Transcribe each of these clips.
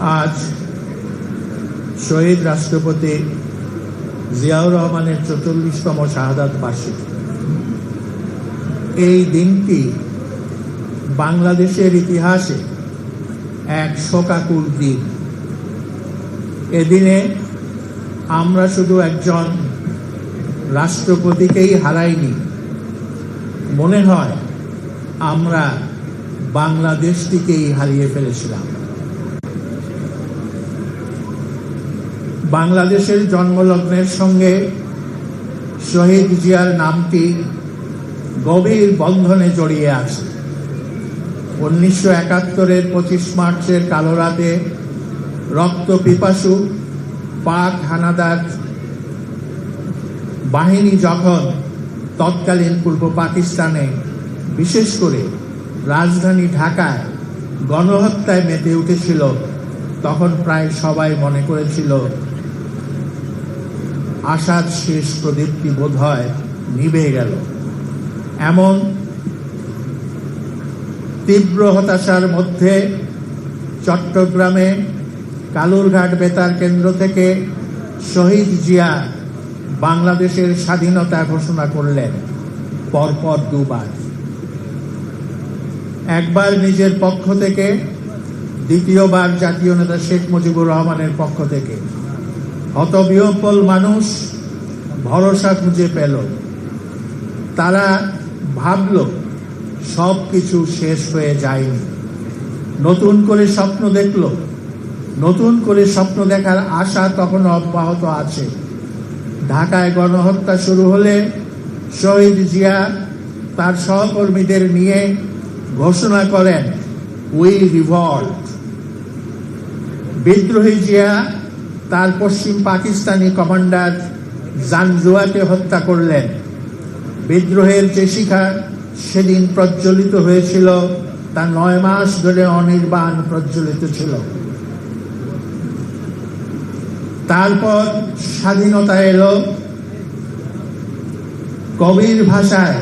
আজ শহীদ রাষ্ট্রপতি জিয়াউর রহমানের চতুর্লিশতম শাহাদাত বার্ষিকী। এই দিনটি বাংলাদেশের ইতিহাসে এক শোকাকুল দিন। এদিনে আমরা শুধু একজন রাষ্ট্রপতিকেই হারাইনি, মনে হয় আমরা বাংলাদেশটিকেই হারিয়ে ফেলেছিলাম। বাংলাদেশের জন্মলগ্নের সঙ্গে শহীদ জিয়ার নামটি গভীর বন্ধনে জড়িয়ে আছে। উনিশশো একাত্তরের পঁচিশ মার্চের কালো রাতে রক্ত পিপাসু পাক হানাদার বাহিনী যখন তৎকালীন পূর্ব পাকিস্তানে, বিশেষ করে রাজধানী ঢাকায় গণহত্যায় মেতে উঠেছিল, তখন প্রায় সবাই মনে করেছিল আশার শেষ প্রদীপটি বোধ হয় নিভে গেল। এমন তীব্র হতাশার মধ্যে চট্টগ্রামে কালুরঘাট বেতার কেন্দ্র থেকে শহীদ জিয়া বাংলাদেশের স্বাধীনতা ঘোষণা করলেন, পরপর দুবার। একবার নিজের পক্ষ থেকে, দ্বিতীয়বার জাতীয় নেতা শেখ মুজিবুর রহমানের পক্ষ থেকে। হতবিহ্বল মানুষ ভরসা খুঁজে পেল। তারা ভাবল, সব কিছু শেষ হয়ে যায়নি। নতুন করে স্বপ্ন দেখল। নতুন করে স্বপ্ন দেখার আশা তখন অব্যাহত আছে। ঢাকায় গণহত্যা শুরু হলে শহীদ জিয়া তার সহকর্মীদের নিয়ে ঘোষণা করেন উই রিভল্ট বিদ্রোহী জিয়া তার পশ্চিম পাকিস্তানি কমান্ডার জানজুয়াকে হত্যা করলেন। বিদ্রোহের যে শিখা সেদিন প্রজ্বলিত হয়েছিল, তা নয় মাস ধরে অনির্বাণ প্রজ্বলিত ছিল। তারপর স্বাধীনতা এলো। কবির ভাষায়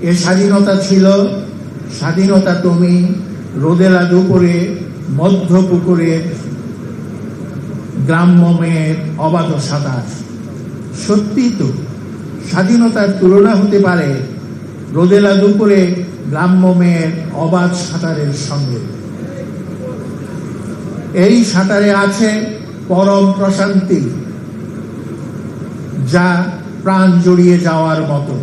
এ স্বাধীনতা ছিল, স্বাধীনতা তুমি রোদেলা দুপুরে, মধ্য পুকুরের গ্রাম্য মেয়ের অবাধ সাঁতার। সত্যি তো, স্বাধীনতার তুলনা হতে পারে রোদেলা দুপুরে গ্রাম্য মেয়ের অবাধ সাঁতারের সঙ্গে। এই সাঁতারে আছে পরম প্রশান্তি, যা প্রাণ জড়িয়ে যাওয়ার মতো।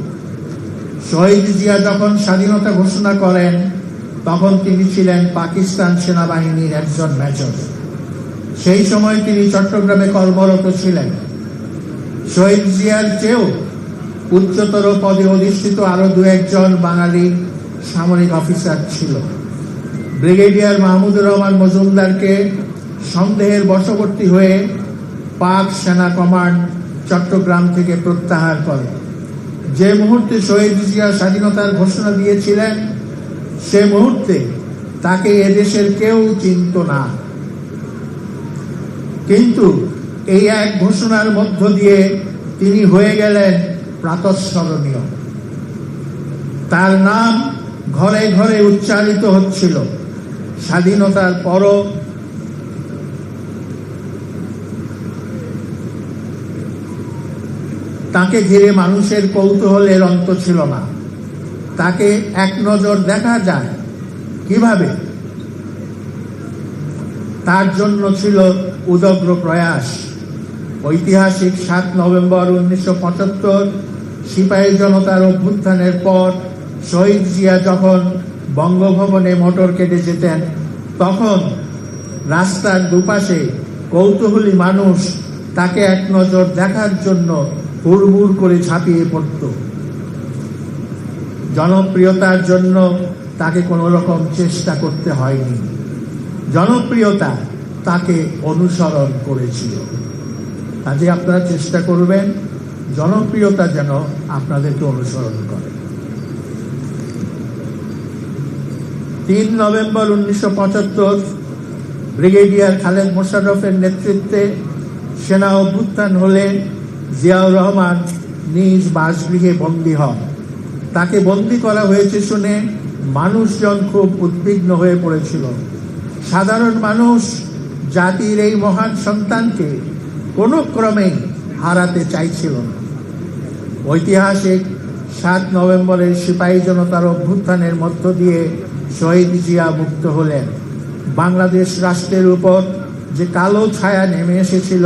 শহীদ জিয়া যখন স্বাধীনতা ঘোষণা করেন, তখন তিনি ছিলেন পাকিস্তান সেনাবাহিনীর একজন মেজর। সেই সময় তিনি চট্টগ্রামে কর্মরত ছিলেন। শহীদ জিয়ার চেয়েও উচ্চতর পদে অধিষ্ঠিত আরও দু একজন বাঙালি সামরিক অফিসার ছিল। ব্রিগেডিয়ার মাহমুদুর রহমান মজুমদারকে সন্দেহের বশবর্তী হয়ে পাক সেনা কমান্ড চট্টগ্রাম থেকে প্রত্যাহার করে। যে মুহূর্তে শহীদ জিয়া স্বাধীনতার ঘোষণা দিয়েছিলেন, সে মুহূর্তে তাকে এদেশের কেউ চিনত না। কিন্তু এই এক ঘোষণার মধ্য দিয়ে তিনি হয়ে গেলেন প্রাতঃস্মরণীয়। তার নাম ঘরে ঘরে উচ্চারিত হচ্ছিল। স্বাধীনতার পরও তাকে ঘিরে মানুষের কৌতূহলের অন্ত ছিল না। তাকে এক নজর দেখা যায়। কীভাবে? তার জন্য ছিল উদগ্র প্রয়াস। ঐতিহাসিক সাত নভেম্বর উনিশশো পঁচাত্তর, সিপাহী জনতার অভ্যুত্থানের পর শহীদ জিয়া যখন বঙ্গভবনে মোটর কেটে যেতেন, তখন রাস্তার দুপাশে কৌতূহলী মানুষ তাকে এক নজর দেখার জন্য হুড়হুড় করে ঝাঁপিয়ে পড়ত। জনপ্রিয়তার জন্য তাকে কোনো রকম চেষ্টা করতে হয়নি। জনপ্রিয়তা তাকে অনুসরণ করেছিল। কাজে আপনারা চেষ্টা করবেন জনপ্রিয়তা যেন আপনাদেরকে অনুসরণ করে। তিন নভেম্বর উনিশশো পঁচাত্তর, ব্রিগেডিয়ার খালেদ মোশাররফের নেতৃত্বে সেনা অভ্যুত্থান হলে জিয়াউর রহমান নিজ বাসগৃহে বন্দী হন। তাকে বন্দী করা হয়েছে শুনে মানুষজন খুব উদ্বিগ্ন হয়ে পড়েছিল। সাধারণ মানুষ জাতির এই মহান সন্তানকে কোনো ক্রমেই হারাতে চাইছিল না। ঐতিহাসিক সাত নভেম্বরের সিপাহী জনতার অভ্যুত্থানের মধ্য দিয়ে শহীদ জিয়া মুক্ত হলেন। বাংলাদেশ রাষ্ট্রের উপর যে কালো ছায়া নেমে এসেছিল,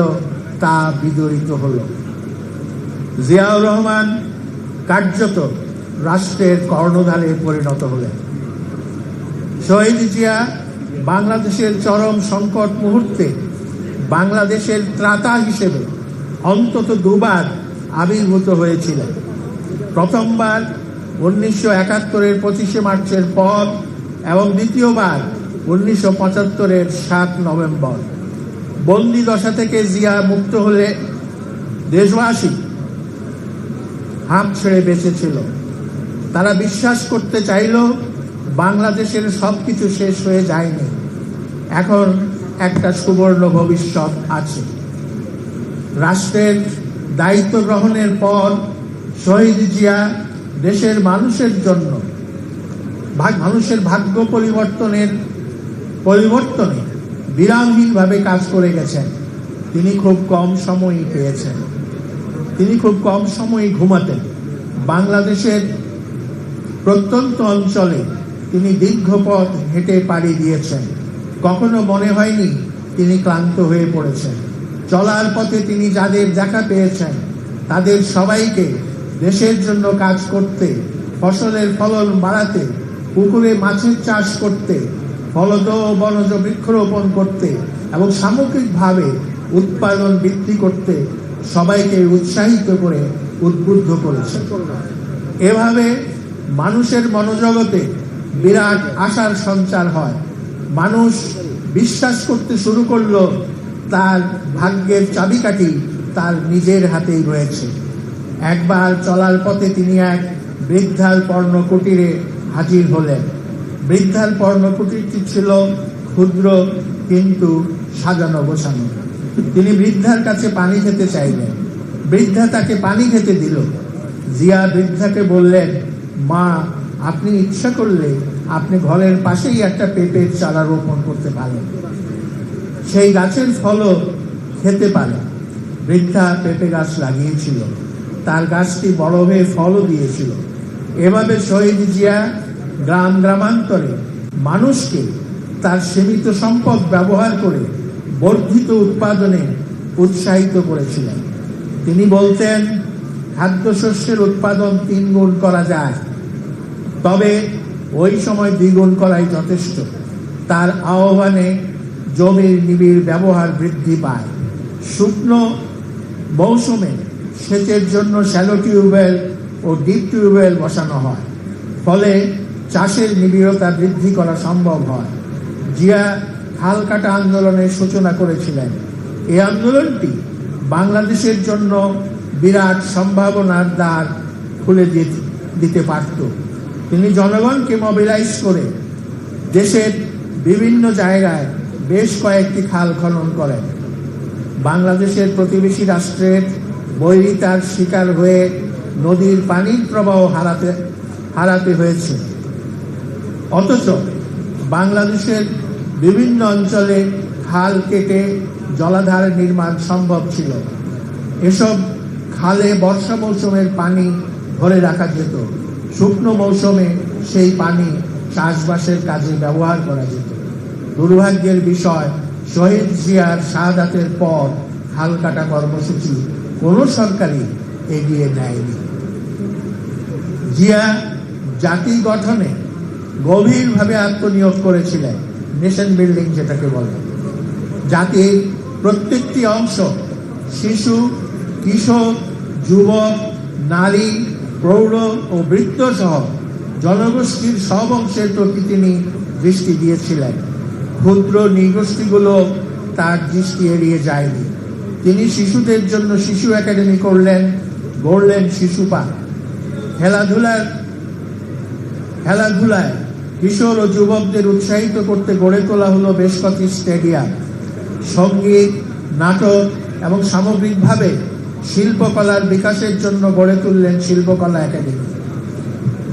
তা বিদরিত হল। জিয়াউর রহমান কার্যত রাষ্ট্রের কর্ণধারে পরিণত হলেন। শহীদ জিয়া বাংলাদেশের চরম সংকট মুহূর্তে বাংলাদেশের ত্রাতা হিসেবে অন্তত দুবার আবির্ভূত হয়েছিলেন। প্রথমবার উনিশশো একাত্তরের পঁচিশে মার্চের পর এবং দ্বিতীয়বার উনিশশো পঁচাত্তরের সাত নভেম্বর। বন্দি দশা থেকে জিয়া মুক্ত হলে দেশবাসী হাঁপ ছেড়ে বেঁচেছিল। তারা বিশ্বাস করতে চাইল বাংলাদেশের সব কিছু শেষ হয়ে যায়নি। এখন একটা সুবর্ণ ভবিষ্যৎ আছে। রাষ্ট্রের দায়িত্ব গ্রহণের পর শহীদ জিয়া দেশের মানুষের জন্য মানুষের ভাগ্য পরিবর্তনের, পরিবর্তনে বিরামহীনভাবে কাজ করে গেছেন। তিনি খুব কম সময়ই পেয়েছেন। তিনি খুব কম সময়ই ঘুমাতেন। বাংলাদেশের প্রত্যন্ত অঞ্চলে তিনি দীর্ঘ পথ হেঁটে পাড়ি দিয়েছেন। কখনো মনে হয়নি তিনি ক্লান্ত হয়ে পড়েছেন। চলার পথে তিনি যাদের দেখা পেয়েছেন, তাদের সবাইকে দেশের জন্য কাজ করতে, ফসলের ফলন বাড়াতে, পুকুরে মাছের চাষ করতে ফলজ বনজ বৃক্ষরোপণ করতে এবং সামগ্রিকভাবে উৎপাদন বৃদ্ধি করতে সবাইকে উৎসাহিত করে উদ্বুদ্ধ করেছে এভাবে মানুষের মনোজগতে বিরাট আশার সঞ্চার হয়। মানুষ বিশ্বাস করতে শুরু করল, তার ভাগ্যের চাবিকাঠি তার নিজের হাতেই রয়েছে। একবার চলার পথে তিনি এক বৃদ্ধার পর্ণ কুটিরে হাজির হলেন। বৃদ্ধার পর্ণ কুটিরটি ছিল ক্ষুদ্র কিন্তু সাজানো গোছানো। তিনি বৃদ্ধার কাছে পানি খেতে চাইলেন। বৃদ্ধা তাকে পানি খেতে দিল। জিয়া বৃদ্ধাকে বললেন, মা, আপনি ইচ্ছা করলে আপনি ঘরের পাশেই একটা পেঁপের চারা রোপণ করতে পারেন। সেই গাছের ফলও খেতে পারেন। বৃদ্ধা পেঁপে গাছ লাগিয়েছিল। তার গাছটি বড় হয়ে ফলও দিয়েছিল। এভাবে শহীদ জিয়া গ্রাম গ্রামান্তরে মানুষকে তার সীমিত সম্পদ ব্যবহার করে বর্ধিত উৎপাদনে উৎসাহিত করেছিলেন। তিনি বলতেন, খাদ্যশস্যের উৎপাদন তিন গুণ করা যায়। তবে ওই সময় দ্বিগুণ করাই যথেষ্ট। তার আহ্বানে জমির নিবিড় ব্যবহার বৃদ্ধি পায়। শুকনো মৌসুমে সেচের জন্য শ্যালো টিউবওয়েল ও ডিপ টিউবওয়েল বসানো হয়। ফলে চাষের নিবিড়তা বৃদ্ধি করা সম্ভব হয়। জিয়া খাল কাটা আন্দোলনের সূচনা করেছিলেন। এই আন্দোলনটি বাংলাদেশের জন্য বিরাট সম্ভাবনার দ্বার খুলে দিতে পারত। তিনি জনগণকে মোবিলাইজ করে দেশের বিভিন্ন জায়গায় বেশ কয়েকটি খাল খনন করেন বাংলাদেশের প্রতিবেশী রাষ্ট্রের বৈরিতার শিকার হয়ে নদীর পানির প্রবাহ হারাতে হারাতে হয়েছে। অথচ বাংলাদেশের বিভিন্ন অঞ্চলে খাল কেটে জলাধার নির্মাণ সম্ভব ছিল। এসব খালে বর্ষা মৌসুমের পানি ধরে রাখা যেত। শুকনো মৌসুমে সেই পানি চাষবাসের কাজে ব্যবহার করা যেত। দুর্ভাগ্যের বিষয়, শহীদ জিয়ার শাহাদাতের পর খাল কাটা কর্মসূচি কোনো সরকারই এগিয়ে নেয়নি জিয়া জাতি গঠনে গভীরভাবে আত্মনিয়োগ করেছিলেন নেশন বিল্ডিং যেটাকে বলে। জাতির প্রত্যেকটি অংশ শিশু কিশোর যুবক, নারী প্রৌঢ় ও বৃদ্ধ সহ জনগোষ্ঠীর সব অংশের প্রতি তিনি দৃষ্টি দিয়েছিলেন। ক্ষুদ্র নৃগোষ্ঠীগুলো তার দৃষ্টি এড়িয়ে যায়নি। তিনি শিশুদের জন্য শিশু একাডেমি করলেন, গড়লেন শিশু পার্ক। খেলাধুলার, খেলাধুলায় কিশোর ও যুবকদের উৎসাহিত করতে গড়ে তোলা হলো বেশ কটি স্টেডিয়াম। সংগীত, নাটক এবং সামগ্রিকভাবে শিল্পকলার বিকাশের জন্য গড়ে তুললেন শিল্পকলা একাডেমি।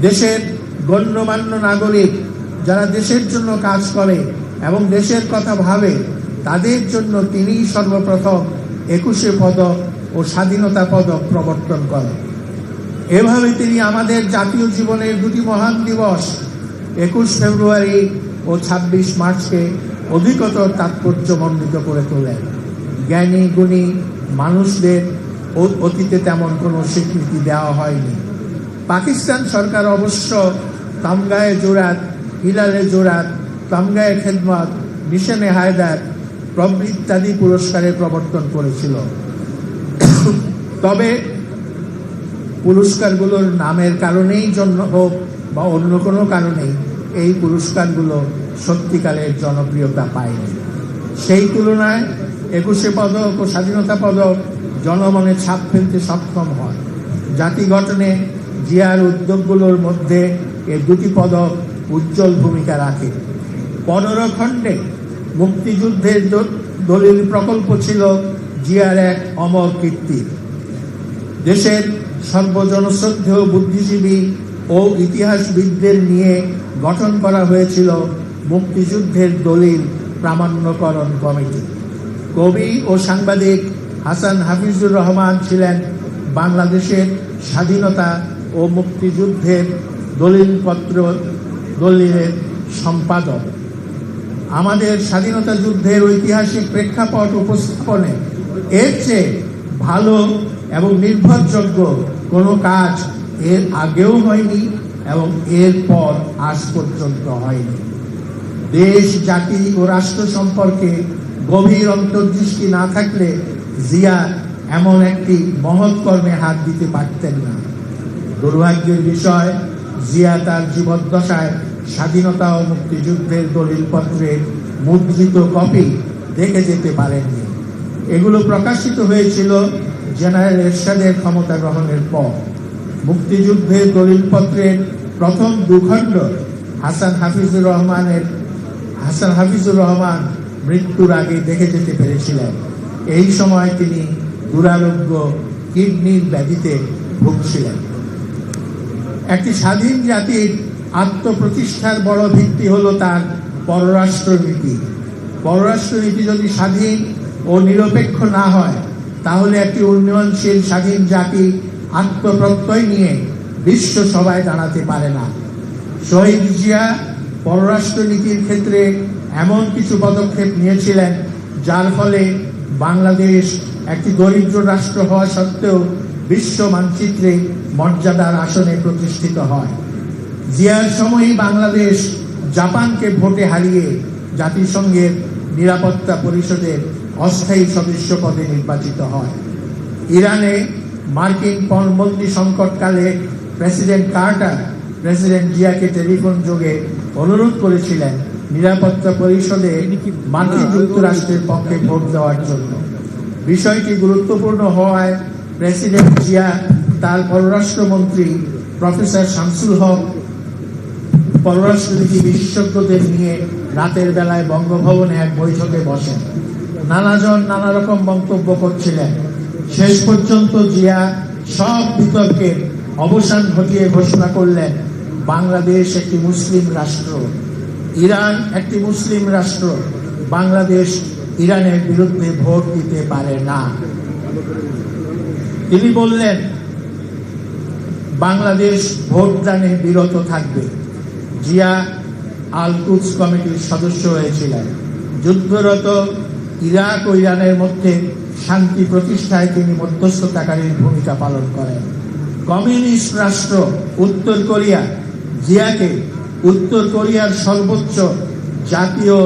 দেশের গণ্যমান্য নাগরিক যারা দেশের জন্য কাজ করে এবং দেশের কথা ভাবে, তাদের জন্য তিনিই সর্বপ্রথম একুশে পদক ও স্বাধীনতা পদক প্রবর্তন করেন। এভাবে তিনি আমাদের জাতীয় জীবনের দুটি মহান দিবস, একুশ ফেব্রুয়ারি ও ছাব্বিশ মার্চকে অধিকতর তাৎপর্যমণ্ডিত করে তোলেন। জ্ঞানী, গুণী মানুষদের অতীতে তেমন কোনো স্বীকৃতি দেওয়া হয়নি। পাকিস্তান সরকার অবশ্য তামগায়ে জোরাত, হিলালে জোরাত তামগায়ে খেদমত, মিশনে হায়দার প্রভৃতি ইত্যাদি পুরস্কারের প্রবর্তন করেছিল। তবে পুরস্কারগুলোর নামের কারণেই জন্য হোক বা অন্য কোনো কারণেই এই পুরস্কারগুলো সত্যিকারের জনপ্রিয়তা পায়নি। সেই তুলনায় একুশে পদক ও স্বাধীনতা পদক জনমনে ছাপ ফেলতে সক্ষম হয়। জাতি গঠনে জিয়ার উদ্যোগগুলোর মধ্যে এ দুটি পদক উজ্জ্বল ভূমিকা রাখে। পনেরো খণ্ডে মুক্তিযুদ্ধের দলিল প্রকল্প ছিল জিয়ার এক অমর কীর্তি। দেশের সর্বজনশ্রদ্ধেয় বুদ্ধিজীবী ও ইতিহাসবিদদের নিয়ে গঠন করা হয়েছিল মুক্তিযুদ্ধের দলিল প্রামাণ্যকরণ কমিটি। কবি ও সাংবাদিক হাসান হাফিজুর রহমান ছিলেন বাংলাদেশের স্বাধীনতা ও মুক্তিযুদ্ধের দলিলপত্র দলিলের সম্পাদক। আমাদের স্বাধীনতা যুদ্ধের ঐতিহাসিক প্রেক্ষাপট উপস্থাপনে এর চেয়ে ভালো এবং নির্ভরযোগ্য কোনো কাজ এর আগেও হয়নি এবং এর পর আজ পর্যন্ত হয়নি। দেশ, জাতি ও রাষ্ট্র সম্পর্কে গভীর অন্তর্দৃষ্টি না থাকলে জিয়া এমন একটি মহৎ কর্মে হাত দিতে পারতেন না। দুর্ভাগ্যের বিষয়, জিয়া তার জীবদ্দশায় স্বাধীনতা ও মুক্তিযুদ্ধের দলিলপত্রের মুদ্রিত কপি দেখে যেতে পারেননি। এগুলো প্রকাশিত হয়েছিল জেনারেল এরশাদের ক্ষমতা গ্রহণের পর। মুক্তিযুদ্ধের দলিলপত্রের প্রথম দুখণ্ড হাসান হাফিজুর রহমানের হাসান হাফিজুর রহমান মৃত্যুর আগে দেখে যেতে পেরেছিলেন। এই সময় তিনি দুরারোগ্য কিডনির ব্যাধিতে ভুগছিলেন। একটি স্বাধীন জাতির আত্মপ্রতিষ্ঠার বড় ভিত্তি হলো তার পররাষ্ট্রনীতি। পররাষ্ট্রনীতি যদি স্বাধীন ও নিরপেক্ষ না হয়, তাহলে একটি উন্নয়নশীল স্বাধীন জাতি আত্মপ্রত্যয় নিয়ে বিশ্ব সভায় দাঁড়াতে পারে না। শহীদ জিয়া পররাষ্ট্রনীতির ক্ষেত্রে এমন কিছু পদক্ষেপ নিয়েছিলেন, যার ফলে বাংলাদেশ একটি দরিদ্র রাষ্ট্র হওয়া সত্ত্বেও বিশ্ব মানচিত্রে মর্যাদার আসনে প্রতিষ্ঠিত হয়। জিয়ার সময়ই বাংলাদেশ জাপানকে ভোটে হারিয়ে জাতিসংঘের নিরাপত্তা পরিষদের অস্থায়ী সদস্য পদে নির্বাচিত হয়। ইরানে মার্কিন পণবন্দি সংকটকালে প্রেসিডেন্ট কার্টার, প্রেসিডেন্ট জিয়াকে টেলিফোন যোগে অনুরোধ করেছিলেন নিরাপত্তা পরিষদে মার্কিন যুক্তরাষ্ট্রের পক্ষে ভোট দেওয়ার জন্য। বিষয়টি গুরুত্বপূর্ণ হওয়ায় প্রেসিডেন্ট জিয়া তার পররাষ্ট্রমন্ত্রী প্রফেসর শামসুল হক পররাষ্ট্রনীতি বিশেষজ্ঞদের নিয়ে রাতের বেলায় বঙ্গভবনে এক বৈঠকে বসেন। নানাজন নানা রকম মন্তব্য করছিলেন। শেষ পর্যন্ত জিয়া সব বিতর্কের অবসান ঘটিয়ে ঘোষণা করলেন বাংলাদেশ একটি মুসলিম রাষ্ট্র। ইরান একটি মুসলিম রাষ্ট্র। বাংলাদেশ ইরানের বিরুদ্ধে ভোট দিতে পারে না। তিনি বললেন, বাংলাদেশ ভোটদানে বিরত থাকবে। জিয়া আল কুদস কমিটির সদস্য হয়েছিলেন। যুদ্ধরত ইরাক ও ইরানের মধ্যে শান্তি প্রতিষ্ঠায় তিনি মধ্যস্থতাকারীর ভূমিকা পালন করেন। কমিউনিস্ট রাষ্ট্র উত্তর কোরিয়া জিয়াকে উত্তর কোরিয়ার সর্বোচ্চ জাতীয়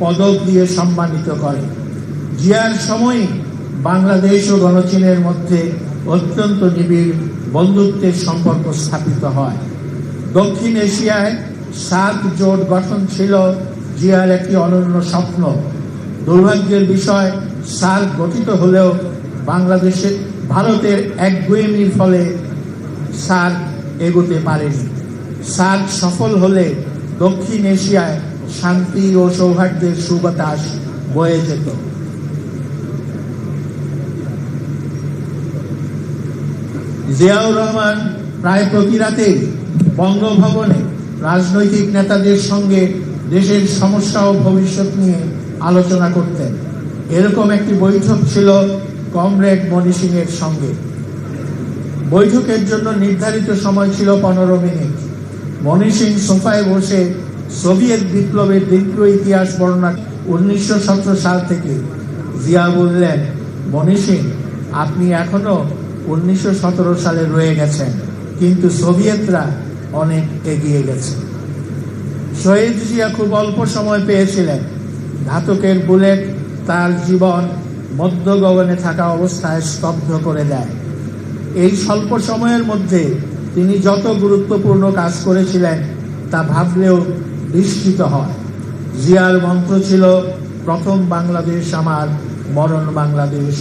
পদক দিয়ে সম্মানিত করে। জিয়ার সময় বাংলাদেশ ও গণচীনের মধ্যে অত্যন্ত নিবিড় বন্ধুত্বের সম্পর্ক স্থাপিত হয়। দক্ষিণ এশিয়ায় সার্ক জোট গঠন ছিল জিয়ার একটি অনন্য স্বপ্ন। দুর্ভাগ্যের বিষয় সার্ক গঠিত হলেও বাংলাদেশে ভারতের একগুয়েমির ফলে সার্ক এগোতে পারেনি। সার্ক সফল হলে দক্ষিণ এশিয়ায় শান্তি ও সৌহার্দ্যের সুবাতাস বয়ে যেত। জিয়াউর রহমান প্রায় প্রতি রাতেই বঙ্গভবনে রাজনৈতিক নেতাদের সঙ্গে দেশের সমস্যা ও ভবিষ্যৎ নিয়ে আলোচনা করতেন। এরকম একটি বৈঠক ছিল কমরেড মণি সিং এর সঙ্গে। বৈঠকের জন্য নির্ধারিত সময় ছিল পনেরো মিনিট। মণি সিং সোফায় বসে সোভিয়েত বিপ্লবের দীর্ঘ ইতিহাস বর্ণনা উনিশশো সতেরো সাল থেকে। জিয়া বললেন, মণি সিং, আপনি এখনও উনিশশো সতেরো সালে রয়ে গেছেন, কিন্তু সোভিয়েতরা অনেক এগিয়ে গেছে। শহীদ জিয়া খুব অল্প সময় পেয়েছিলেন। ঘাতকের বুলেট তার জীবন মধ্য গগনে থাকা অবস্থায় স্তব্ধ করে দেয়। এই স্বল্প সময়ের মধ্যে তিনি যত গুরুত্বপূর্ণ কাজ করেছিলেন তা ভাবলেও বিস্মিত হয় জিয়ার মন্ত্র ছিল, প্রথম বাংলাদেশ আমার, মরণ বাংলাদেশ,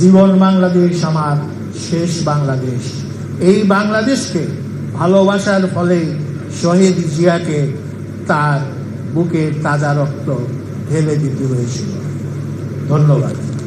জীবন বাংলাদেশ আমার, শেষ বাংলাদেশ। এই বাংলাদেশকে ভালোবাসার ফলে শহীদ জিয়াকে তার বুকের তাজা রক্ত ঢেলে দিতে হয়েছিল। ধন্যবাদ।